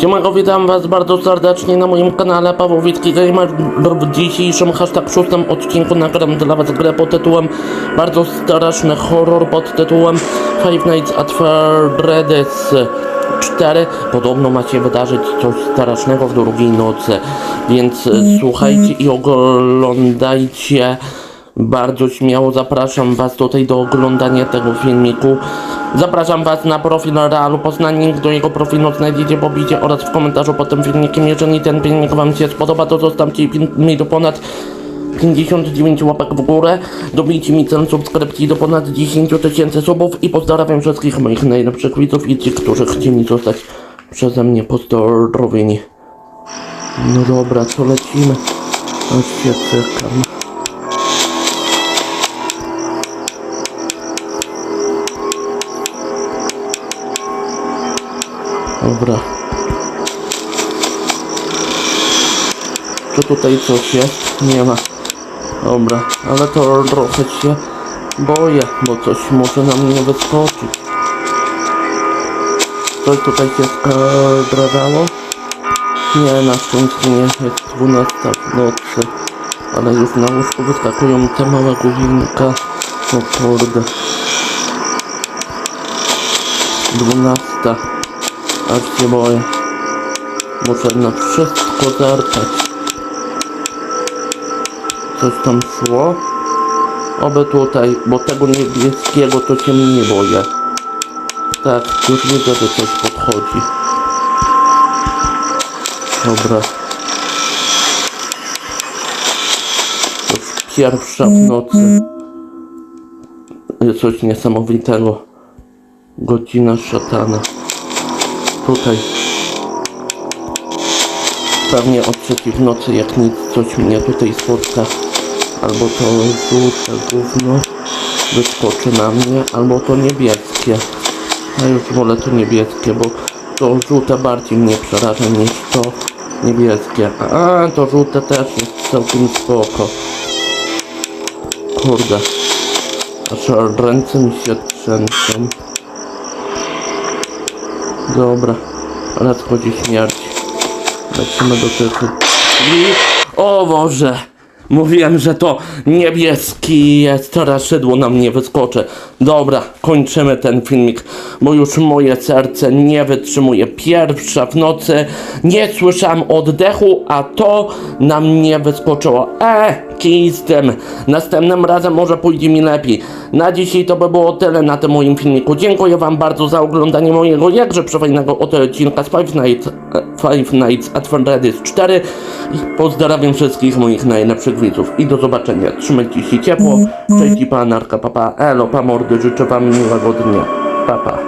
Siemanko, witam was bardzo serdecznie na moim kanale Pawłowicki Gamer. W dzisiejszym hashtag szóstym odcinku nagram dla was grę pod tytułem bardzo straszny horror pod tytułem Five Nights at Freddy's 4. Podobno ma się wydarzyć coś strasznego w drugiej nocy, więc e, słuchajcie i oglądajcie. Bardzo śmiało zapraszam Was tutaj do oglądania tego filmiku. Zapraszam Was na profil Realu Poznań. Link do jego profilu znajdziecie w opisie oraz w komentarzu pod tym filmikiem. Jeżeli ten filmik Wam się spodoba, to zostawcie mi do ponad 59 łapek w górę. Dobijcie mi cel subskrypcji do ponad 10 tysięcy subów i pozdrawiam wszystkich moich najlepszych widzów i tych, którzy chcieli zostać przeze mnie pozdrowieni. No dobra, to lecimy. Aż się czekam. Dobra. Czy tutaj coś jest? Nie ma. Dobra, ale to trochę się boję, bo coś może na mnie wyskoczyć. Coś tutaj się skardrawało? Nie, na szczęście nie, jest 12 w nocy. Ale już na łóżku wyskakują te małe główinka. No kurde. 12. Aż się boję. Muszę na wszystko zerkać. Coś tam szło? Oby tutaj, bo tego niebieskiego to się nie boję. Tak, już widzę, że coś podchodzi. Dobra. To już pierwsza w nocy. Jest coś niesamowitego. Godzina szatana. Tutaj. Pewnie o trzeciej w nocy jak nic coś mnie tutaj spotka. Albo to żółte gówno wyskoczy na mnie, albo to niebieskie. Ja już wolę to niebieskie, bo to żółte bardziej mnie przeraża niż to niebieskie. A to żółte też jest całkiem spoko. Kurde. Aż ręce mi się trzęsą. Dobra, nadchodzi śmierć. Lecimy do drzwi. O Boże! Mówiłem, że to niebieski jest, teraz szydło na mnie wyskoczy. Dobra, kończymy ten filmik, bo już moje serce nie wytrzymuje. Pierwsza w nocy, nie słyszałem oddechu, a to na mnie wyskoczyło. E, kij z tym. Następnym razem może pójdzie mi lepiej. Na dzisiaj to by było tyle na tym moim filmiku. Dziękuję wam bardzo za oglądanie mojego jakże przefajnego odcinka z Five Nights, e, Five Nights at Freddy's 4 i pozdrawiam wszystkich moich najlepszych widzów i do zobaczenia. Trzymajcie się ciepło. Cześć i pa, narka, papa, elo, pa mordy, życzę wam miłego dnia. Papa. Pa.